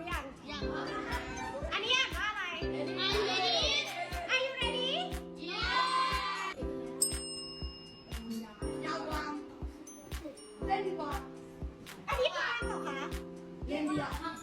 รือยัง ยังอันนี้อ่านว่าอะไร Are you ready อันนี้ปลาเหรอคะ Yeah.